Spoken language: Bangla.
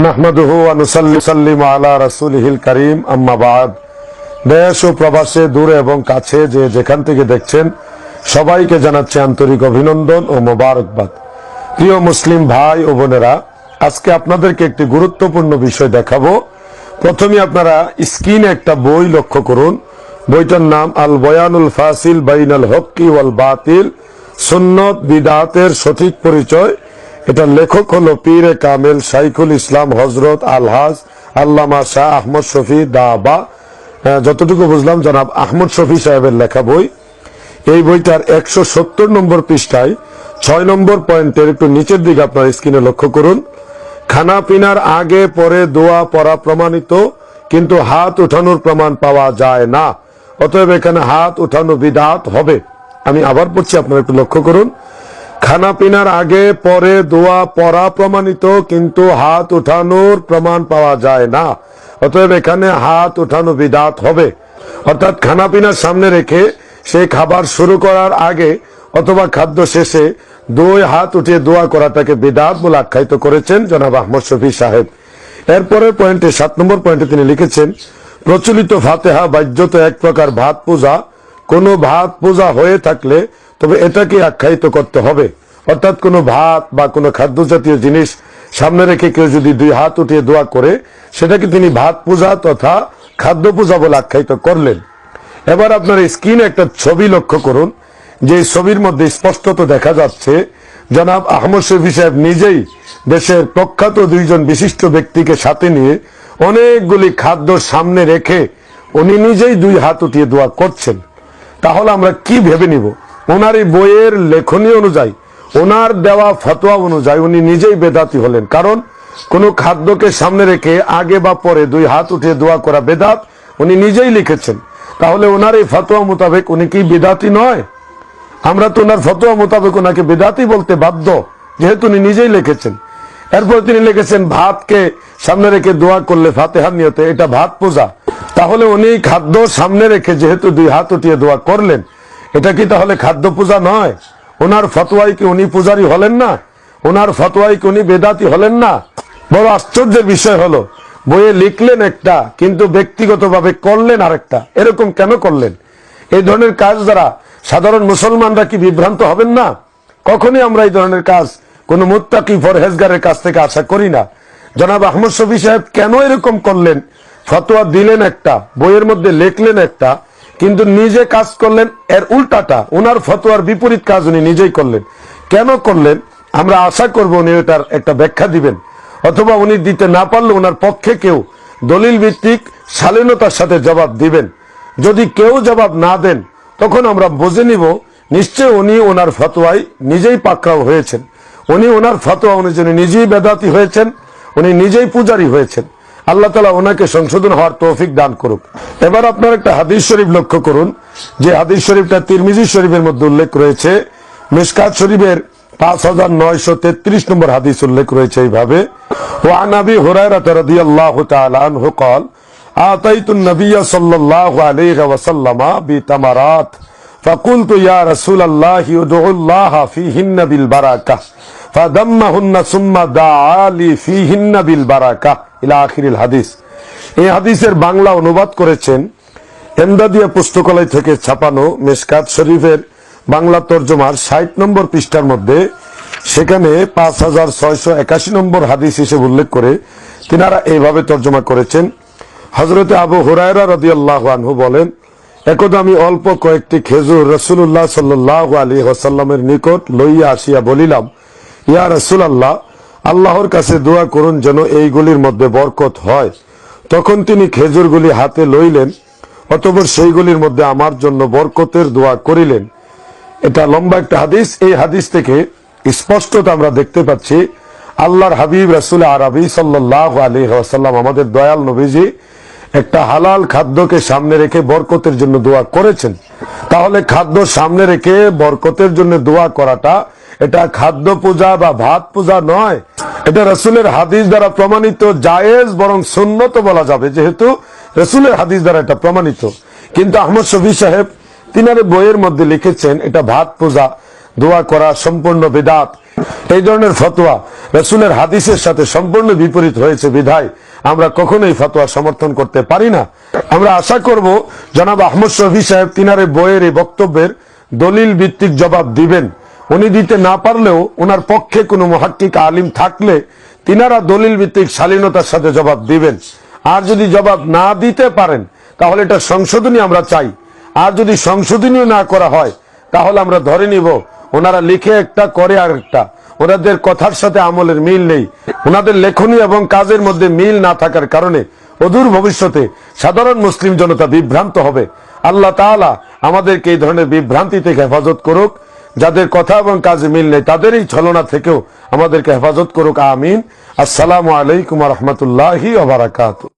নাহমাদুহু ওয়া নুসাল্লি সাল্লিমু আলা রাসূলিহিল কারীম, আম্মা বাদ। দেশ ও প্রবাসে দূরে এবং কাছে যে যেখান থেকে দেখছেন, সবাইকে জানাচ্ছি আন্তরিক অভিনন্দন ও মোবারকবাদ। প্রিয় মুসলিম ভাই ও বোনেরা, আজকে আপনাদেরকে একটি গুরুত্বপূর্ণ বিষয় দেখাবো। প্রথমে আপনারা স্ক্রিনে একটা বই লক্ষ্য করুন। বইটার নাম আল বয়ানুল ফাসিল বাইনাল হক্কি ওয়াল বাতিল, সুন্নত, বিদাতের সঠিক পরিচয় এটার লেখক হলো পীরে কামেল শাইখুল ইসলাম হজরত আলহাজ আল্লামা শাহ আহমদ শফি দাবা। যতটুকু বুঝলাম জনাব আহমদ শফি সাহেবের লেখা বই। এই বইটার একশো সত্তর নম্বর পৃষ্ঠায় ছয় নম্বর পয়েন্টের একটু নিচের দিকে আপনার স্ক্রিনে লক্ষ্য করুন। খানা পিনার আগে পরে দোয়া পড়া প্রমাণিত, কিন্তু হাত উঠানোর প্রমাণ পাওয়া যায় না। অতএব এখানে হাত উঠানো বিদাত হবে। আমি আবার পড়ছি, আপনারা একটু লক্ষ্য করুন। খানা পিনার আগে, পরে দোয়া পড়া প্রমাণিত, কিন্তু হাত উঠানোর প্রমাণ পাওয়া যায় না। অতএব এখানে হাত উঠানো বিদাত হবে। অর্থাৎ খানা পিনার সামনে রেখে সে খাবার শুরু করার আগে, অথবা খাদ্য শেষে দুই হাত উঠিয়ে দোয়া করাটাকে বিদাত বলে আখ্যায়িত করেছেন জনাব আহমদ শফি সাহেব। এরপরের পয়েন্টে সাত নম্বর পয়েন্টে তিনি লিখেছেন, প্রচলিত ফাতেহা বাহ্যত এক প্রকার ভাত পূজা কোনো ভাত পূজা হয়ে থাকলে তবে এটাকে আখ্যায়িত করতে হবে। অর্থাৎ কোনো ভাত বা কোনো খাদ্য জাতীয় জিনিস সামনে রেখে কেউ যদি দুই হাত উঠিয়ে দোয়া করে, সেটাকে তিনি ভাত পূজা তথা খাদ্য পূজা বলে আখ্যায়িত করলেন। এবার আপনার স্ক্রিনে একটা ছবি লক্ষ্য করুন, যে ছবির মধ্যে স্পষ্টত দেখা যাচ্ছে, জনাব আহমদ শফি সাহেব নিজেই দেশের প্রখ্যাত দুইজন বিশিষ্ট ব্যক্তিকে সাথে নিয়ে অনেকগুলি খাদ্য সামনে রেখে উনি নিজেই দুই হাত উঠিয়ে দোয়া করছেন। তাহলে আমরা কি ভেবে নিব? ওনার এই বইয়ের লেখনী অনুযায়ী, ওনার দেওয়া ফতোয়া অনুযায়ী উনি নিজেই বেদাতি হলেন। কারণ কোনো খাদ্যকে সামনে রেখে আগে বা পরে দুই হাত উঠিয়ে দোয়া করা বেদাত উনি নিজেই লিখেছেন। তাহলে ওনার এই ফতোয়া মোতাবেক উনি কি বেদাতি নয়? আমরা তো ওনার ফতোয়া মোতাবেক ওনাকে বেদাতি বলতে বাধ্য, যেহেতু উনি নিজেই লিখেছেন। এরপর তিনি লিখেছেন, ভাতকে সামনে রেখে দোয়া করলে ফাতেহার নিয়তে এটা ভাত পূজা। তাহলে উনি খাদ্য সামনে রেখে যেহেতু দুই হাত উঠিয়ে দোয়া করলেন, এটা কি তাহলে খাদ্য পূজা নয়? ওনার ফতোয়াই কি উনি পূজারি হলেন না? ওনার ফতোয়াই কি উনি বেদাতি হলেন না? বড় আশ্চর্যের বিষয় হলো, বইয়ে লিখলেন একটা, কিন্তু ব্যক্তিগতভাবে করলেন আরেকটা। এরকম কেন করলেন? এই ধরনের কাজ দ্বারা সাধারণ মুসলমানরা কি বিভ্রান্ত হবেন না? কখনই আমরা এই ধরনের কাজ কোন মুত্তাকি ফরহেজগারের কাছ থেকে আশা করি না। জনাব আহমদ শফি সাহেব কেন এরকম করলেন? ফতোয়া দিলেন একটা, বইয়ের মধ্যে লিখলেন একটা, কিন্তু নিজে কাজ করলেন, এর উল্টাটা ওনার ফতোয়ার বিপরীত কাজ উনি নিজেই করলেন। কেন করলেন? আমরা আশা করব উনি ওটার একটা ব্যাখ্যা দিবেন। অথবা উনি দিতে না পারলে ওনার পক্ষে কেউ দলিল ভিত্তিক শালীনতার সাথে জবাব দিবেন। যদি কেউ জবাব না দেন, তখন আমরা বুঝে নিব, নিশ্চয় উনি ওনার ফতোয়ায় নিজেই পাকড়াও হয়েছেন। উনি ওনার ফতোয়া অনুযায়ী নিজেই বেদাতি হয়েছেন, উনি নিজেই পূজারি হয়েছেন। আল্লাহ তালা ওনাকে সংশোধন হওয়ার তৌফিক দান করুক এবার আপনার একটা হাদিস শরীফ লক্ষ্য করুন যে হাদিস শরীফটা তিরমিজি শরীফের মধ্যে উল্লেখ রয়েছে মিসকাত শরীফের পাঁচ হাজার নয়শো তেত্রিশ নম্বর হাদিস উল্লেখ রয়েছে এইভাবে ও আনাবি হুরায়রা রাদিয়াল্লাহু তাআলা আনহু قال آتيت النبي صلى الله عليه وسلم بتمرات فقلت يا رسول الله ادعو الله فيهن بالبركة হাদিসের বাংলা অনুবাদ করেছেন এমদাদিয়া পুস্তকালয় থেকে ছাপানো মেসকাত শরীফের বাংলা তর্জমার ষাট নম্বর পৃষ্ঠার মধ্যে, সেখানে পাঁচ হাজার ছয়শো একাশি নম্বর হাদিস হিসেবে উল্লেখ করে তিনারা এইভাবে তর্জমা করেছেন। হজরতে আবু হুরায়রা রদি আল্লাহ আনহু বলেন একদম আমি অল্প কয়েকটি খেজুর রসুল্লাহ সাল্লাহ আলী হাসাল্লামের নিকট লইয়া আসিয়া বলিলাম ইয়া রসুল আল্লাহ আল্লাহর কাছে দোয়া করুন যেন এইগুলির মধ্যে বরকত হয়। তখন তিনি খেজুরগুলি হাতে লইলেন, অতপর সেইগুলির মধ্যে আমার জন্য বরকতের দোয়া করিলেন। এটা লম্বা একটা হাদিস। এই হাদিস থেকে স্পষ্টত আমরা দেখতে পাচ্ছি, আল্লাহর হাবিব রাসুল আরবি সাল্লাহ আলী ওয়াসাল্লাম, আমাদের দয়াল নবীজি একটা হালাল খাদ্যকে সামনে রেখে বরকতের জন্য দোয়া করেছেন। তাহলে খাদ্য সামনে রেখে বরকতের জন্য দোয়া করাটা এটা খাদ্য পূজা বা ভাত পূজা নয়। এটা রসুলের হাদিস দ্বারা প্রমাণিত, জায়েজ বরং সুন্নত বলা যাবে, যেহেতু রসুলের হাদিস দ্বারা এটা প্রমাণিত। কিন্তু আহমদ শফি সাহেব তিনার বইয়ের মধ্যে লিখেছেন, এটা ভাত পূজা, দোয়া করা সম্পূর্ণ বেদাত। এই ধরনের ফতোয়া রসুলের হাদিসের সাথে সম্পূর্ণ বিপরীত হয়েছে বিধায় আমরা কখনোই ফতোয়া সমর্থন করতে পারি না। আমরা আশা করব, জনাব আহমদ শফি সাহেব তিনারে বইয়ের এই বক্তব্যের দলিল ভিত্তিক জবাব দিবেন। উনি দিতে না পারলেও ওনার পক্ষে কোনো মহাক্কিক আলিম থাকলে তিনারা দলিল ভিত্তিক শালীনতার সাথে জবাব দিবেন। আর যদি জবাব না দিতে পারেন, তাহলে এটা সংশোধনী আমরা চাই। আর যদি সংশোধনীয় না করা হয়, তাহলে আমরা ধরে নিব ওনারা লিখে একটা, করে আর একটা। ওনাদের কথার সাথে আমলের মিল নেই। ওনাদের লেখনী এবং কাজের মধ্যে মিল না থাকার কারণে অদূর ভবিষ্যতে সাধারণ মুসলিম জনতা বিভ্রান্ত হবে। আল্লাহ তাআলা আমাদেরকে এই ধরনের বিভ্রান্তি থেকে হেফাজত করুক। যাদের কথা এবং কাজে মিল নেই তাদের এই ছলনা থেকেও আমাদেরকে হেফাজত করুক, আমিন। আসসালামু আলাইকুম রহমতুল্লাহি